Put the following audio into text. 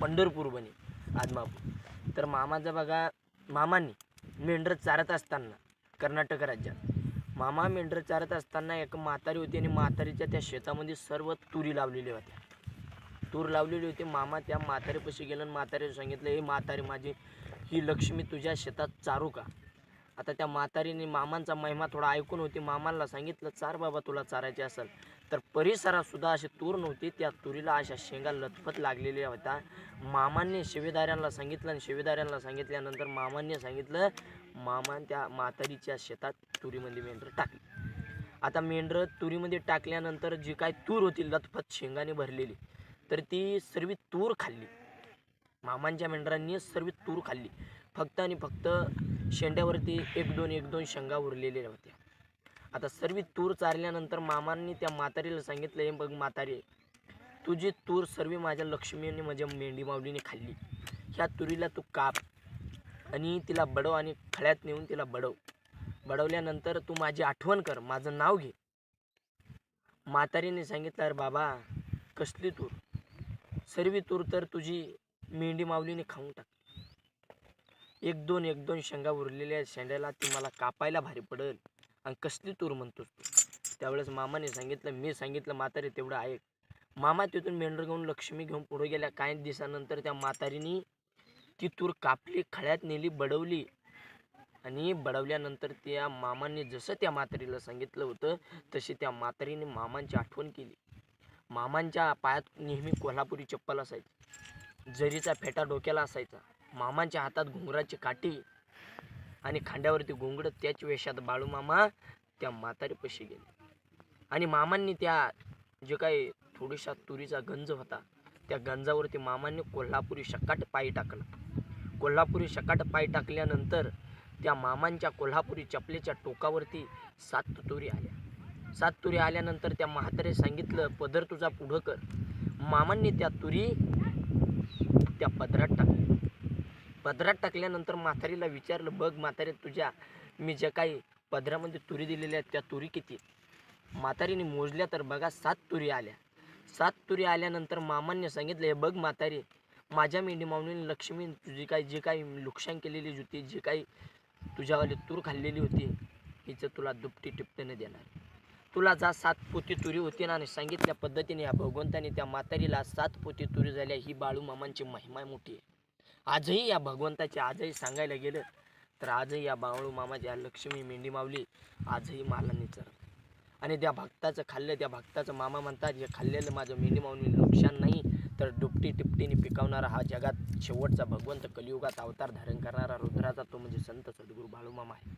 पंढरपूर बने आदमापूर. तर मामाचा बघा मामांनी मेंढरं चारत असताना कर्नाटक राज्यात. मामा मेंढरं चारत असताना एक म्हातारी होती आणि म्हातारीच्या त्या शेतामध्ये सर्व तुरी लावलेल्या होत्या. तूर लावलेली होती. मामा त्या म्हातारीपाशी गेलं आणि म्हातारीला सांगितलं हे म्हातारी माझी ही लक्ष्मी तुझ्या शेतात चारू का? आता त्या म्हातारीने मामांचा महिमा थोडा ऐकून होती. मामांना सांगितलं चार बाबा तुला चारायचे असेल तर परिसरात सुद्धा अशी तूर नव्हती. त्या तुरीला अशा शेंगा लथपथ लागलेल्या होत्या. मामांनी शिवेदाऱ्यांना सांगितलं आणि शिवेदाऱ्यांना सांगितल्यानंतर मामांनी सांगितलं मामान त्या म्हातारीच्या शेतात तुरीमध्ये मेंढरं टाकली. आता मेंढरं तुरीमध्ये टाकल्यानंतर जी काय तूर होती लथपथ शेंगाने भरलेली तर ती सर्व तूर खाल्ली. मामांच्या मेंढरांनी सर्व तूर खाल्ली. फक्त आणि फक्त शेंड्यावरती एक दोन एक दोन शेंगा उरलेल्या होत्या आता सर्व तूर चारल्यानंतर मामांनी त्या म्हातारीला सांगितलं हे बघ म्हातारी तुझी तूर सर्व माझ्या लक्ष्मीने माझ्या मेंढी माऊलीने खाल्ली. ह्या तुरीला तू काप आणि तिला बडव आणि खळ्यात नेऊन तिला बडव. बडवल्यानंतर तू माझी आठवण कर माझं नाव घे. म्हातारीने सांगितलं अरे बाबा कसली तूर? सर्वी तूर तर तुझी मेंढी माऊलीने खाऊन टाकली. एक दोन एक दोन शेंगा उरलेल्या शेंड्याला ती मला कापायला भारी पडेल. आणि कसली तूर म्हणतोस तू? त्यावेळेस मामाने सांगितलं मी सांगितलं म्हातारे तेवढं ऐक मामा तिथून मेंढर घेऊन लक्ष्मी घेऊन पुढे गेल्या. काही दिवसानंतर त्या म्हातारीनी ती तूर कापली खळ्यात नेली बडवली. आणि बडवल्यानंतर त्या मामांनी जसं त्या म्हातारीला सांगितलं होतं तशी त्या म्हातारीने मामांची आठवण केली. मामांच्या पायात नेहमी कोल्हापुरी चप्पल असायची. जरीचा फेटा डोक्याला असायचा मामांच्या हातात घुंगराची काठी आणि खांद्यावरती घुंगडं त्याच वेशात बाळूमामा त्या म्हातारीपाशी गेले. आणि मामांनी त्या जे काही थोडीशा तुरीचा गंज होता त्या गंजावरती मामांनी कोल्हापुरी शकाट पायी टाकला. कोल्हापुरी शकाट पायी टाकल्यानंतर त्या मामांच्या कोल्हापुरी चपलेच्या टोकावरती सात तुरी आल्या. सात तुरी आल्यानंतर त्या म्हातारे सांगितलं पदर तुझा पुढं कर. मामांनी त्या तुरी त्या पदरात टाकल्या पदरात टाकल्यानंतर म्हातारीला विचारलं बघ म्हातारे तुझ्या मी ज्या काही पदरामध्ये तुरी दिलेल्या आहेत त्या तुरी किती म्हातारीने मोजल्या तर बघा सात तुरी आल्या. सात तुरी आल्यानंतर मामांनी सांगितलं हे बघ म्हातारी माझ्या मेंढी माऊलीने लक्ष्मी तुझी काही जी काही नुकसान केलेली होती जी काही तुझ्यावाली तूर खाल्लेली होती हिचं तुला दुपटी टिपटीनं देणार. तुला जा सात पोती तुरी होती ना आणि सांगितल्या पद्धतीने या भगवंताने त्या म्हातारीला सात पोती तुरी झाल्या. ही बाळू मामांची महिमा मोठी. आहे आजही या भगवंताची आजही सांगायला गेलं तर आजही या बाळू मामाच्या लक्ष्मी मेंढी मावली आजही मालांनी चरत आणि त्या भक्ताचं खाल्लं त्या भक्ताचं मामा म्हणतात हे खाल्लेलं माझं मेंढी मावणी नुकसान नाही तर डुपटी टिपटीने पिकवणारा हा जगात शेवटचा भगवंत कलियुगात अवतार धारण करणारा रुद्राचा तो म्हणजे संत सद्गुरू बाळूमामा आहे.